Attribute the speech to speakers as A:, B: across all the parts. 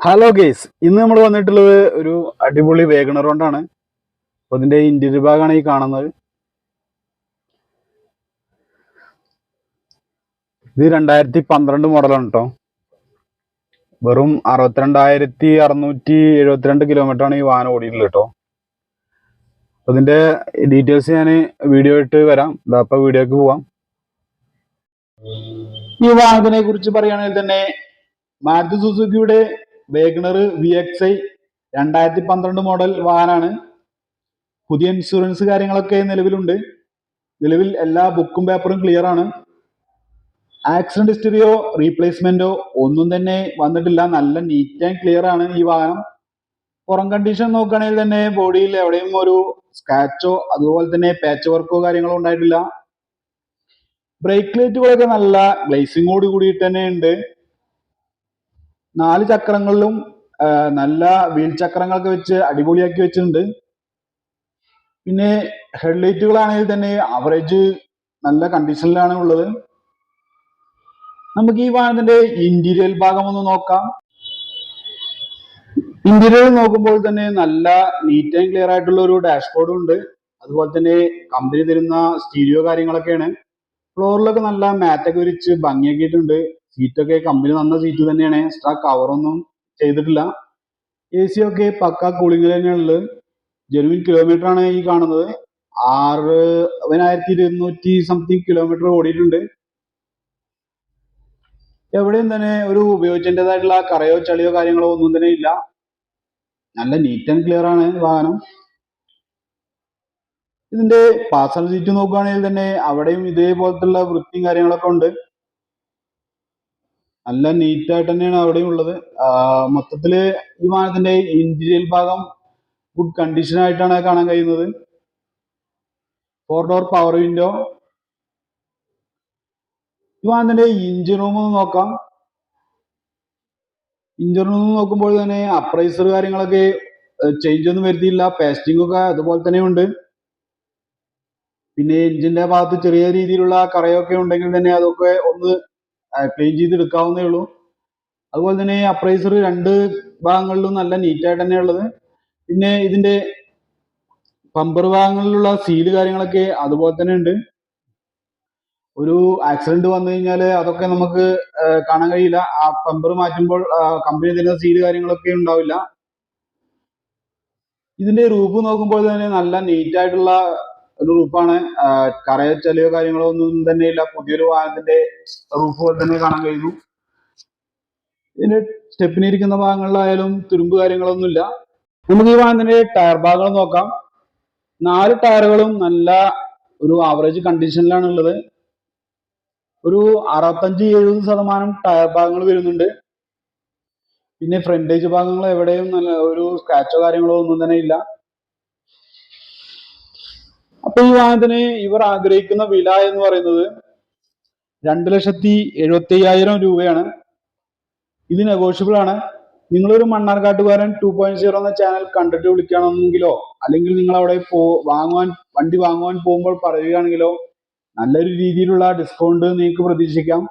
A: Hello guys ഇന്ന് നമ്മൾ വന്നിട്ടുള്ളത് ഒരു അടിപൊളി വേഗണർ കൊണ്ടാണ്. അപ്പോൾ അതിന്റെ ഇന്റീരിയർ ഭാഗമാണ് ഈ കാണുന്നത്. ഇത് രണ്ടായിരത്തി പന്ത്രണ്ട് മോഡലാണ് കേട്ടോ വെറും അറുപത്തിരണ്ടായിരത്തി അറുന്നൂറ്റി എഴുപത്തിരണ്ട് കിലോമീറ്റർ ആണ് ഈ വാഹനം ഓടിയിട്ടുള്ളത് കേട്ടോ അതിന്റെ ഡീറ്റെയിൽസ് ഞാൻ വീഡിയോ ഇട്ട് വരാം. അപ്പോൾ വീഡിയോക്ക് പോവാം. ഈ വാഹനത്തിനെ കുറിച്ച് പറയുകയാണെങ്കിൽ തന്നെ Maruti സുസുക്കിയുടെ wagon R V X I രണ്ടായിരത്തി പന്ത്രണ്ട് മോഡൽ വാഹനമാണ് പുതിയ ഇൻഷുറൻസ് കാര്യങ്ങളൊക്കെ നിലവിലുണ്ട്. നിലവിൽ എല്ലാ ബുക്കും പേപ്പറും ക്ലിയർ ആണ്. ആക്സിഡന്റ് ഹിസ്റ്ററിയോ റീപ്ലേസ്മെന്റോ ഒന്നും തന്നെ വന്നിട്ടില്ല. നല്ല നീറ്റ് ആൻഡ് ക്ലിയർ ആണ് ഈ വാഹനം. പുറം കണ്ടീഷൻ നോക്കുകയാണെങ്കിൽ തന്നെ ബോഡിയിൽ എവിടെയും ഒരു സ്ക്രാച്ചോ അതുപോലെ തന്നെ പാച്ച് വർക്കോ കാര്യങ്ങളോ ഉണ്ടായിട്ടില്ല. ബ്രേക്ക് ലൈറ്റുകളൊക്കെ നല്ല ഗ്ലേസിങ്ങോട് കൂടിയിട്ട് തന്നെ ഉണ്ട്. നാല് ചക്രങ്ങളിലും നല്ല വീൽ ചക്രങ്ങളൊക്കെ വെച്ച് അടിപൊളിയാക്കി വെച്ചിട്ടുണ്ട്. പിന്നെ ഹെഡ്ലൈറ്റുകളാണെങ്കിൽ തന്നെ ആവറേജ് നല്ല കണ്ടീഷനിലാണ് ഉള്ളത്. നമുക്ക് ഈ വാഹനത്തിന്റെ ഇന്റീരിയൽ ഭാഗം ഒന്ന് നോക്കാം. ഇന്റീരിയർ നോക്കുമ്പോൾ തന്നെ നല്ല നീറ്റ് ആൻഡ് ക്ലിയർ ആയിട്ടുള്ള ഒരു ഡാഷ്ബോർഡും ഉണ്ട്. അതുപോലെ തന്നെ കമ്പനി തരുന്ന സ്റ്റീരിയോ കാര്യങ്ങളൊക്കെയാണ്. ഫ്ലോറിലൊക്കെ നല്ല മാറ്റൊക്കെ വിരിച്ച് ഭംഗിയാക്കിയിട്ടുണ്ട്. സീറ്റൊക്കെ കമ്പനി തന്ന സീറ്റ് തന്നെയാണ്. എക്സ്ട്രാ കവറൊന്നും ചെയ്തിട്ടില്ല. എ സി ഒക്കെ പക്ക കൂളിംഗ് തന്നെയാണുള്ളത്. ജെനുവിൻ കിലോമീറ്റർ ആണ് ഈ കാണുന്നത്. ആറ് പതിനായിരത്തി ഇരുന്നൂറ്റി സംതിങ് കിലോമീറ്റർ ഓടിയിട്ടുണ്ട്. എവിടെയും തന്നെ ഒരു ഉപയോഗിച്ചതിന്റെതായിട്ടുള്ള കറയോ ചളിയോ കാര്യങ്ങളോ ഒന്നും തന്നെ ഇല്ല. നല്ല നീറ്റ് ആൻഡ് ക്ലിയർ ആണ് വാഹനം. ഇതിന്റെ പാസഞ്ചർ സീറ്റ് നോക്കുകയാണെങ്കിൽ തന്നെ അവിടെയും ഇതേപോലത്തുള്ള വൃത്തിയും കാര്യങ്ങളൊക്കെ ഉണ്ട്. നല്ല നീറ്റ് ആയിട്ട് തന്നെയാണ് അവിടെയും ഉള്ളത്. മൊത്തത്തിൽ ഈ വാഹനത്തിന്റെ ഇന്റീരിയൽ ഭാഗം ഗുഡ് കണ്ടീഷൻ ആയിട്ടാണ് കാണാൻ കഴിയുന്നത്. ഫോർ ഡോർ പവർ വിൻഡോ ഈ വാഹനത്തിന്റെ ഇഞ്ചിൻ റൂം ഒന്ന് നോക്കാം. ഇഞ്ചിൻ റൂം നോക്കുമ്പോൾ തന്നെ അപ്രൈസർ കാര്യങ്ങളൊക്കെ ചേഞ്ച് ഒന്നും വരുത്തിയില്ല. പേസ്റ്റിംഗ് ഒക്കെ അതുപോലെ തന്നെ ഉണ്ട്. പിന്നെ എഞ്ചിന്റെ ഭാഗത്ത് ചെറിയ രീതിയിലുള്ള കറയൊക്കെ ഉണ്ടെങ്കിൽ തന്നെ അതൊക്കെ ഒന്ന് ക്ലീൻ ചെയ്തെടുക്കാവുന്നേ ഉള്ളൂ. അതുപോലെ തന്നെ അപ്രൈസർ രണ്ട് ഭാഗങ്ങളിലും നല്ല നീറ്റായിട്ട് തന്നെ ഉള്ളത്. പിന്നെ ഇതിന്റെ പമ്പർ ഭാഗങ്ങളിലുള്ള സീൽ കാര്യങ്ങളൊക്കെ അതുപോലെ തന്നെ ഉണ്ട്. ഒരു ആക്സിഡന്റ് വന്നു കഴിഞ്ഞാൽ അതൊക്കെ നമുക്ക് കാണാൻ കഴിയില്ല. ആ പമ്പർ മാറ്റുമ്പോൾ കമ്പനി തരുന്ന സീൽ കാര്യങ്ങളൊക്കെ ഉണ്ടാവില്ല. ഇതിന്റെ റൂഫ് നോക്കുമ്പോൾ തന്നെ നല്ല നീറ്റ് ആയിട്ടുള്ള കറയോ ചെളിയോ കാര്യങ്ങളോ ഒന്നും തന്നെ ഇല്ല പുതിയൊരു വാഹനത്തിന്റെ റൂഫ് പോലെ തന്നെ കാണാൻ കഴിയുന്നു. ഇതിന്റെ സ്റ്റെപ്പിനിരിക്കുന്ന ഭാഗങ്ങളിലായാലും തുരുമ്പ് കാര്യങ്ങളൊന്നുമില്ല. നമുക്ക് ഈ വാഹനത്തിന്റെ ടയർ ഭാഗങ്ങൾ നോക്കാം. നാല് ടയറുകളും നല്ല ഒരു ആവറേജ് കണ്ടീഷനിലാണ് ഉള്ളത്. ഒരു അറുപത്തഞ്ച് എഴുപത് ശതമാനം ടയർ ഭാഗങ്ങൾ വരുന്നുണ്ട്. പിന്നെ ഫ്രണ്ടേജ് ഭാഗങ്ങൾ എവിടെയും നല്ല ഒരു സ്ക്രാച്ചോ കാര്യങ്ങളോ ഒന്നും തന്നെ ഇല്ല. അപ്പൊ ഈ ഇവർ ആഗ്രഹിക്കുന്ന വില എന്ന് പറയുന്നത് രണ്ട് ലക്ഷത്തി എഴുപത്തി അയ്യായിരം രൂപയാണ്. ഇത് നെഗോഷ്യബിൾ ആണ്. നിങ്ങളൊരു മണ്ണാർക്കാട്ടുകാരൻ ടു പോയിന്റ് സീറോ എന്ന ചാനൽ കണ്ടിട്ട് വിളിക്കണമെങ്കിലോ അല്ലെങ്കിൽ നിങ്ങൾ അവിടെ പോ വാങ്ങുവാൻ വണ്ടി വാങ്ങുവാൻ പോകുമ്പോൾ പറയുകയാണെങ്കിലോ നല്ലൊരു രീതിയിലുള്ള ഡിസ്കൗണ്ട് നിങ്ങൾക്ക് പ്രതീക്ഷിക്കാം.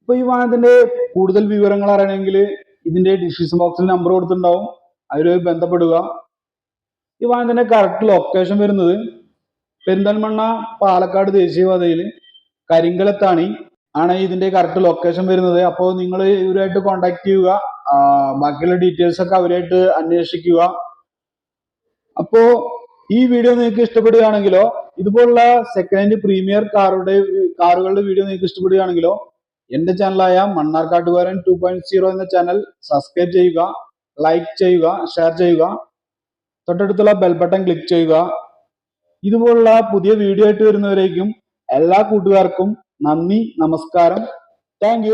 A: ഇപ്പൊ ഈ വാഹനത്തിന്റെ കൂടുതൽ വിവരങ്ങൾ അറിയണമെങ്കിൽ ഇതിന്റെ ഡിസ്ക്രിപ്ഷൻ ബോക്സിൽ നമ്പർ കൊടുത്തിട്ടുണ്ടാവും. അതിൽ ബന്ധപ്പെടുക. ഈ വാഹനത്തിന്റെ കറക്റ്റ് ലൊക്കേഷൻ വരുന്നത് പെരിന്തൽമണ്ണ പാലക്കാട് ദേശീയപാതയിൽ കരിങ്കലത്താണി. ആണ് ഇതിന്റെ കറക്റ്റ് ലൊക്കേഷൻ വരുന്നത്. അപ്പോൾ നിങ്ങൾ ഇവരുമായിട്ട് കോണ്ടാക്ട് ചെയ്യുക. ബാക്കിയുള്ള ഡീറ്റെയിൽസ് ഒക്കെ അവരായിട്ട് അന്വേഷിക്കുക. അപ്പോ ഈ വീഡിയോ നിങ്ങൾക്ക് ഇഷ്ടപ്പെടുകയാണെങ്കിലോ ഇതുപോലുള്ള സെക്കൻഡ് ഹാൻഡ് പ്രീമിയർ കാറുടെ കാറുകളുടെ വീഡിയോ നിങ്ങൾക്ക് ഇഷ്ടപ്പെടുകയാണെങ്കിലോ എന്റെ ചാനലായ മണ്ണാർക്കാട്ടുകാരൻ ടു പോയിന്റ് സീറോ എന്ന ചാനൽ സബ്സ്ക്രൈബ് ചെയ്യുക ലൈക്ക് ചെയ്യുക ഷെയർ ചെയ്യുക. തൊട്ടടുത്തുള്ള ബെൽ ബട്ടൺ ക്ലിക്ക് ചെയ്യുക. ഇതുപോലുള്ള പുതിയ വീഡിയോ ആയിട്ട് വരുന്നവരേക്കും എല്ലാ കൂട്ടുകാർക്കും നന്ദി നമസ്കാരം. താങ്ക്